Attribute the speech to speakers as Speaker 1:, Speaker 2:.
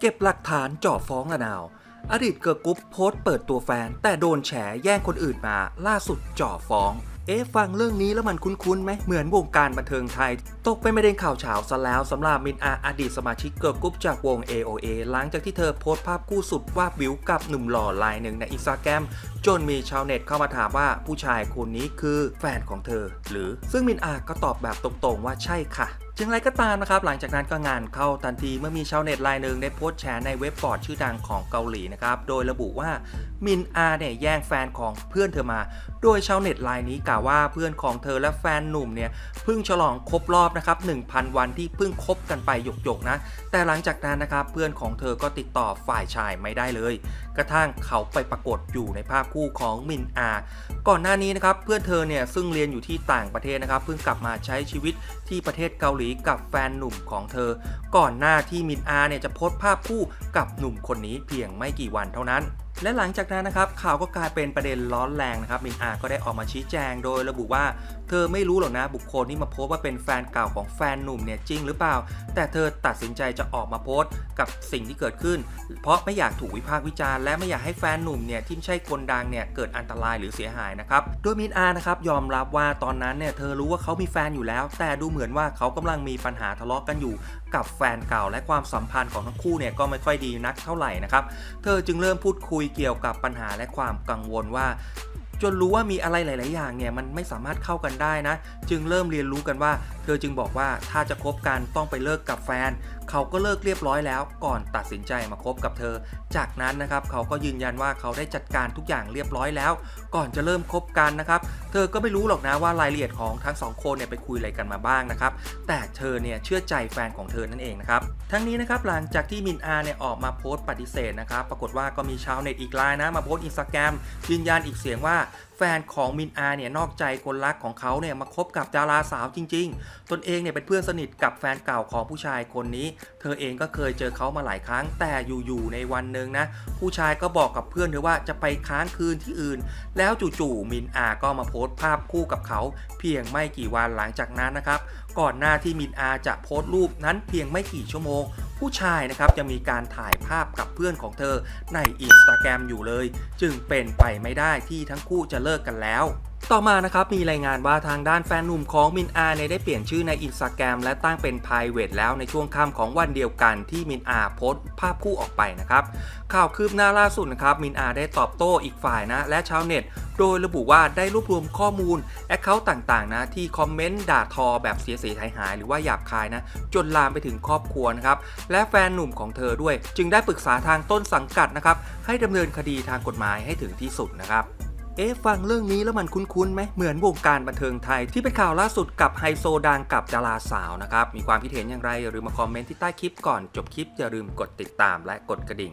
Speaker 1: เก็บหลักฐานจ่อฟ้องละนาว อดีตเกิร์ลกรุ๊ปโพสต์เปิดตัวแฟน แต่โดนแฉแย่งคนอื่นมา ล่าสุดจ่อฟ้อง เอ๊ะฟังเรื่องนี้แล้วมันคุ้นๆไหมเหมือนวงการบันเทิงไทย ตกเป็นประเด็นข่าวเฉาซะแล้วสำหรับมินอาอดีตสมาชิกเกิร์ลกรุ๊ปจากวง AOA หลังจากที่เธอโพสต์ภาพคู่สุดวาบวิวกับหนุ่มหล่อรายหนึ่งในอินสตาแกรมจนมีชาวเน็ตเข้ามาถามว่าผู้ชายคนนี้คือแฟนของเธอ หรือซึ่งมินอาก็ตอบแบบตรงๆว่าใช่ค่ะอย่างไรก็ตามนะครับ หลังจากนั้นก็งานเข้าทันทีเมื่อมีชาวเน็ตรายหนึ่งได้โพสต์แชร์ในเว็บบอร์ดชื่อดังของเกาหลีนะครับ โดยระบุว่ามินอาเนี่ยแย่งแฟนของเพื่อนเธอมา โดยชาวเน็ตรายนี้กล่าวว่าเพื่อนของเธอและแฟนหนุ่มเนี่ยเพิ่งฉลองครบรอบนะครับ1,000 วันที่เพิ่งคบกันไปหยกๆนะ แต่หลังจากนั้นนะครับเพื่อนของเธอก็ติดต่อฝ่ายชายไม่ได้เลย กระทั่งเขาไปปรากฏอยู่ในภาพคู่ของมินอา ก่อนหน้านี้นะครับเพื่อนเธอเนี่ยซึ่งเรียนอยู่ที่ต่างประเทศนะครับเพิ่งกลับมาใช้ชีวิตที่ประเทศเกาหลีกับแฟนหนุ่มของเธอ ก่อนหน้าที่มินอาเนี่ยจะโพสต์ภาพคู่กับหนุ่มคนนี้เพียงไม่กี่วันเท่านั้น และหลังจากนั้นนะครับข่าวก็กลายเป็นประเด็นร้อนแรงนะครับมินอาก็ได้ออกมาชี้แจงโดยระบุว่า เธอไม่รู้หรอกนะบุคคลที่มาโพสต์ว่าเป็นแฟนเก่าของแฟนหนุ่มเนี่ยจริงหรือเปล่า แต่เธอตัดสินใจจะออกมาโพสต์กับสิ่งที่เกิดขึ้น เพราะไม่อยากถูกวิพากษ์วิจารณ์และไม่อยากให้แฟนหนุ่มเนี่ยที่ไม่ใช่คนดังเนี่ยเกิดอันตรายหรือเสียหายนะครับโดยมินอานะครับยอมรับว่าตอนนั้นเนี่ยเธอรู้ว่าเขามีแฟนอยู่แล้ว แต่ดูเหมือนว่าเขากำลังมีปัญหาทะเลาะกันอยู่กับแฟนเก่า และความสัมพันธ์ของทั้งคู่เนี่ยก็ไม่ค่อยดีนักเท่าไหร่นะครับเธอจึงเริ่มพูดคุยเกี่ยวกับปัญหาและความกังวลว่า จนรู้ว่ามีอะไรหลาย ๆ อย่างเนี่ยมันไม่สามารถเข้ากันได้นะ จึงเริ่มเรียนรู้กันว่า เธอจึงบอกว่าถ้าจะคบกันต้องไปเลิกกับแฟน เขาก็เลิกเรียบร้อยแล้วก่อนตัดสินใจมาคบกับเธอ จากนั้นนะครับเขาก็ยืนยันว่าเขาได้จัดการทุกอย่างเรียบร้อยแล้ว ก่อนจะเริ่มคบกันนะครับ เธอก็ไม่รู้หรอกนะว่ารายละเอียดของทั้งสองคนเนี่ยไปคุยอะไรกันมาบ้างนะครับ แต่เธอเนี่ยเชื่อใจแฟนของเธอนั่นเองนะครับ ทั้งนี้นะครับหลังจากที่มินอาเนี่ยออกมาโพสต์ปฏิเสธนะครับ ปรากฏว่าก็มีชาวเน็ตอีกรายนะมาโพสต์อินสตาแกรมยืนยันอีกเสียงว่า แฟนของมินอาเนี่ยนอกใจคนรักของเขาเนี่ยมาคบกับดาราสาวจริง ๆ ตนเองเนี่ยเป็นเพื่อนสนิทกับแฟนเก่าของผู้ชายคนนี้ เธอเองก็เคยเจอเขามาหลายครั้ง แต่อยู่ๆในวันหนึ่งนะ ผู้ชายก็บอกกับเพื่อนเธอว่าจะไปค้างคืนที่อื่น แล้วจู่ๆมินอาก็มาโพสต์ภาพคู่กับเขา เพียงไม่กี่วันหลังจากนั้นนะครับ ก่อนหน้าที่มินอาจะโพสต์รูปนั้นเพียงไม่กี่ชั่วโมง ผู้ชายนะครับยังมีการถ่ายภาพกับเพื่อนของเธอในอินสตาแกรมอยู่เลย จึงเป็นไปไม่ได้ที่ทั้งคู่จะเลิกกันแล้ว ต่อมานะครับมีรายงานว่าทางด้านแฟนหนุ่มของมินอาเนี่ยได้เปลี่ยนชื่อในอินสตาแกรมและตั้งเป็น p r i v a t แล้วในช่วงค่ำของวันเดียวกันที่มินอาโพสต์ภาพคู่ออกไปนะครับข่าวคืบหน้าล่าสุดนะครับมินอาได้ตอบโต้อีกฝ่ายนะและชาวเน็ต โดยระบุว่าได้รวบรวมข้อมูลแอคเคาท์ต่างๆนะที่คอมเมนต์ด่าทอแบบเสียสีหายๆหรือว่าหยาบคายนะจนลามไปถึงครอบครัวนะครับและแฟนหนุ่มของเธอด้วย จึงได้ปรึกษาทางต้นสังกัดนะครับให้ดำเนินคดีทางกฎหมายให้ถึงที่สุดนะครับ เอ๊ะฟังเรื่องนี้แล้วมันคุ้นๆไหมเหมือนวงการบันเทิงไทย ที่เป็นข่าวล่าสุดกับไฮโซดังกับดาราสาวนะครับ มีความคิดเห็นอย่างไรอย่าลืมมาคอมเมนต์ที่ใต้คลิปก่อนจบคลิปอย่าลืมกดติดตามและกดกระดิ่ง